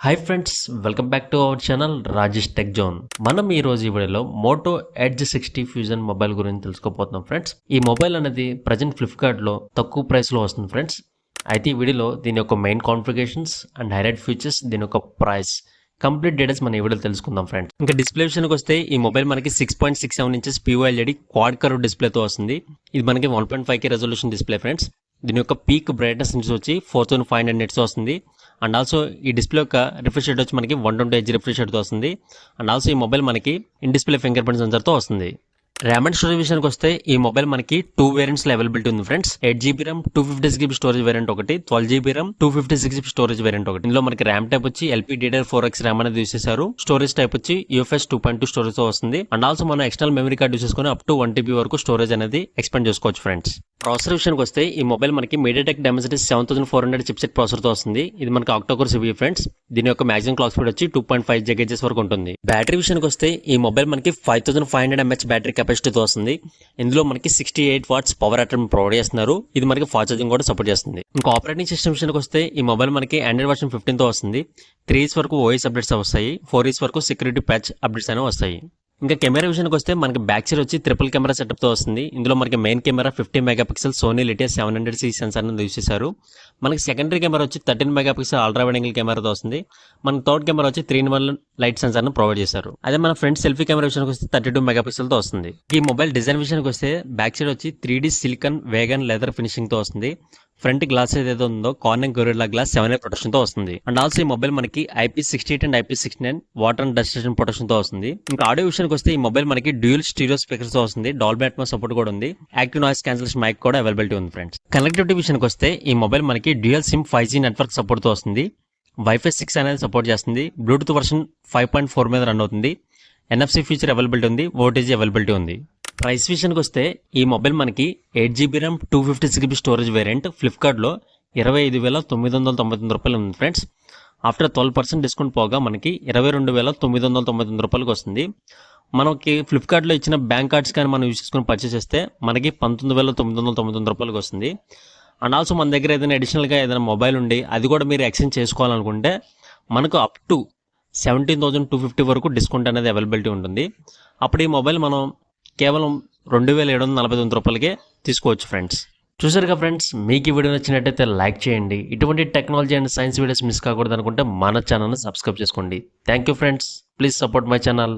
Hi friends welcome back to our channel Rajesh tech zone మనం ఈ రోజు ఈ వీడియోలో Moto Edge sixty fusion mobile గురించి తెలుసుకోబోతున్నాం ఫ్రెండ్స్ ఈ మొబైల్ అనేది ప్రజెంట్ ఫ్లిప్కార్ట్లో తక్కువ ప్రైస్లో వస్తుంది ఫ్రెండ్స్ అయితే ఈ వీడియోలో దీని యొక్క main configurations and highlight features దీని యొక్క ప్రైస్ కంప్లీట్ డీటెయిల్స్ మనం ఈ తెలుసుకుందాం ఫ్రెండ్స్ ఇంకా డిస్ప్లే విషయానికి వస్తే ఈ మొబైల్ మనకి six point six seven inches POLED quad curve డిస్ప్లేతో వస్తుంది. ఇది మనకి one point five K resolution display friends దీని యొక్క పీక్ బ్రైట్నెస్ నుంచి వచ్చి four thousand five hundred nits వస్తుంది. అండ్ ఆల్సో ఈ డిస్ప్లే యొక్క రిఫ్రెష్ రేట్ వచ్చి మనకి వన్ ట్వంటీ హెచ్ రిఫ్రెష్ రేట్తో వస్తుంది. అండ్ ఆల్సో ఈ మొబైల్ మనకి ఇన్ డిస్ప్లే ఫింగర్ ప్రింట్ సెన్సర్తో వస్తుంది. ర్యామ్ అండ్ స్టోరేజ్ విషయానికి వస్తే ఈ మొబైల్ మనకి టూ వేరియంట్స్లో అవైలబిలిటీ ఉంది friends eight GB RAM two fifty GB storage variant ఒకటి twelve GB RAM two fifty six GB storage variant ఒకటి. ఇందులో మనకి ర్యామ్ టైప్ వచ్చి LP DDR four X RAM అనేది యూస్ చేశారు. స్టోరేజ్ టైప్ వచ్చి యూఎఫ్ఎస్ టూ పాయింట్ టూ స్టోరేజ్తో వస్తుంది. అండ్ ఆల్సో మనం ఎక్స్టర్నల్ మెమరీ కార్డ్ యూస్ చేసుకుని అప్ టు వన్ టీబీ వరకు స్టోరేజ్ అనేది ఎక్స్పెండ్ చేసుకోవచ్చు ఫ్రెండ్స్ ప్రాసెసర్ విషయానికి వస్తే ఈ మొబైల్ మనకి MediaTek Dimensity seven thousand four hundred chipset ప్రాసెసర్తో వస్తుంది. ఇది మనకి ఆక్టోకోర్ సిబి ఫ్రెండ్స్ దీని యొక్క మ్యాక్సిమం క్లాక్ స్పీడ్ వచ్చి టూ పాయింట్ ఫైవ్ జగేజెస్ వరకు ఉంటుంది. బ్యాటరీ విషయానికి వస్తే ఈ మొబైల్ మనకి five thousand five hundred mAh battery కెపాసిటీతో వస్తుంది. ఇందులో మనకి సిక్స్టీ ఎయిట్ వాట్స్ పవర్ అటమ్ ప్రొవైడ్ చేస్తున్నారు. ఇది మనకి ఫాస్ట్ ఛార్జింగ్ కూడా సపోర్ట్ చేస్తుంది. ఇంకా ఆపరేటింగ్ సిస్టమ్ విషయానికి వస్తే ఈ మొబైల్ మనకి ఆండ్రాయిడ్ వర్షన్ ఫిఫ్టీన్తో వస్తుంది. త్రీ ఇయర్స్ వరకు ఓఎస్ అప్డేట్స్ వస్తాయి. ఫోర్ ఇయర్స్ వరకు సెక్యూరిటీ ప్యాచ్ అప్డేట్స్ అనేవి వస్తాయి. ఇంకా కెమెరా విషయానికి వస్తే మనకి బ్యాక్ సైడ్ వచ్చి ట్రిపుల్ కెమెరా సెటప్తో వస్తుంది. ఇందులో మనకి main camera fifty megapixel Sony Lytia seven hundred C sensor అనేది యూస్ చేశారు. మనకి సెకండరీ కెమెరా వచ్చి thirteen megapixel ultra wide angle కెమెరాతో వస్తుంది. మన థర్డ్ కెమెరా వచ్చి త్రీ ఇన్ వన్ లైట్ సెన్సార్ను ప్రొవైడ్ చేశారు. అదే మన ఫ్రంట్ సెల్ఫీ కెమెరా విషయానికి వస్తే థర్టీ టూ మెగాపిక్సెల్తో తో వస్తుంది. ఈ మొబైల్ డిజైన్ విషయానికి వస్తే బ్యాక్ సైడ్ వచ్చి three D silicon vegan leather ఫినిషింగ్తో వస్తుంది. ఫ్రంట్ గ్లాస్ ఏదైతే ఉందో Corning Gorilla glass seven eight ప్రొటెక్షన్తో వస్తుంది. అండ్ ఆల్సో ఈ మొబైల్ మనకి IP sixty eight and IP sixty nine water and dust ప్రొటెక్షన్తో వస్తుంది. ఇంకా ఆడియో విషయానికి వస్తే ఈ మొబైల్ మనకి డ్యూయల్ స్టీరియో స్పీకర్స్తో వస్తుంది. డాల్బీ అట్మోస్ సపోర్ట్ కూడా ఉంది. యాక్టివ్ నాయిస్ క్యాన్సిలేషన్ మైక్ కూడా అవైలబిలిటీ ఉంది ఫ్రెండ్స్ కనెక్టివిటీ విషయానికి వస్తే ఈ మొబైల్ మనకి dual SIM five G network సపోర్ట్తో వస్తుంది. వైఫై సిక్స్ అనేది సపోర్ట్ చేస్తుంది. Bluetooth version five point four మీద రన్ అవుతుంది. ఎన్ఎఫ్సి ఫీచర్ అవైలబిలిటీ ఉంది. ఓటీజీ అవైలబిలిటీ ఉంది. ప్రైస్ విషయానికి వస్తే ఈ మొబైల్ మనకి eight GB RAM two fifty six GB storage variant ఫ్లిప్కార్ట్లో ఇరవై ఐదు వేల తొమ్మిది వందల తొంభై తొమ్మిది రూపాయలు ఉంది friends after twelve percent discount పోగా మనకి ఇరవై రెండు వేల తొమ్మిది వందల తొంభై తొమ్మిది రూపాయలకి వస్తుంది. మనకి ఫ్లిప్కార్ట్లో ఇచ్చిన బ్యాంక్ కార్డ్స్ కానీ మనం యూజ్ చేసుకుని పర్చేస్ చేస్తే మనకి పంతొమ్మిది వేల తొమ్మిది వందల తొమ్మిది తొమ్మిది రూపాయలకి వస్తుంది. అండ్ ఆల్సో మన దగ్గర ఏదైనా అడిషనల్గా ఏదైనా మొబైల్ ఉండి అది కూడా మీరు ఎక్స్చేంజ్ చేసుకోవాలనుకుంటే మనకు up to seventeen thousand two fifty వరకు డిస్కౌంట్ అనేది అవైలబిలిటీ ఉంటుంది. అప్పుడు ఈ మొబైల్ మనం కేవలం రెండు వేల ఏడు వందల నలభై తొమ్మిది రూపాయలకే తీసుకోవచ్చు ఫ్రెండ్స్ చూసారుగా ఫ్రెండ్స్ మీకు ఈ వీడియో నచ్చినట్టయితే లైక్ చేయండి. ఇటువంటి technology and science videos miss కాకూడదు అనుకుంటే మన ఛానల్ని సబ్స్క్రైబ్ చేసుకోండి. Thank you friends please support my channel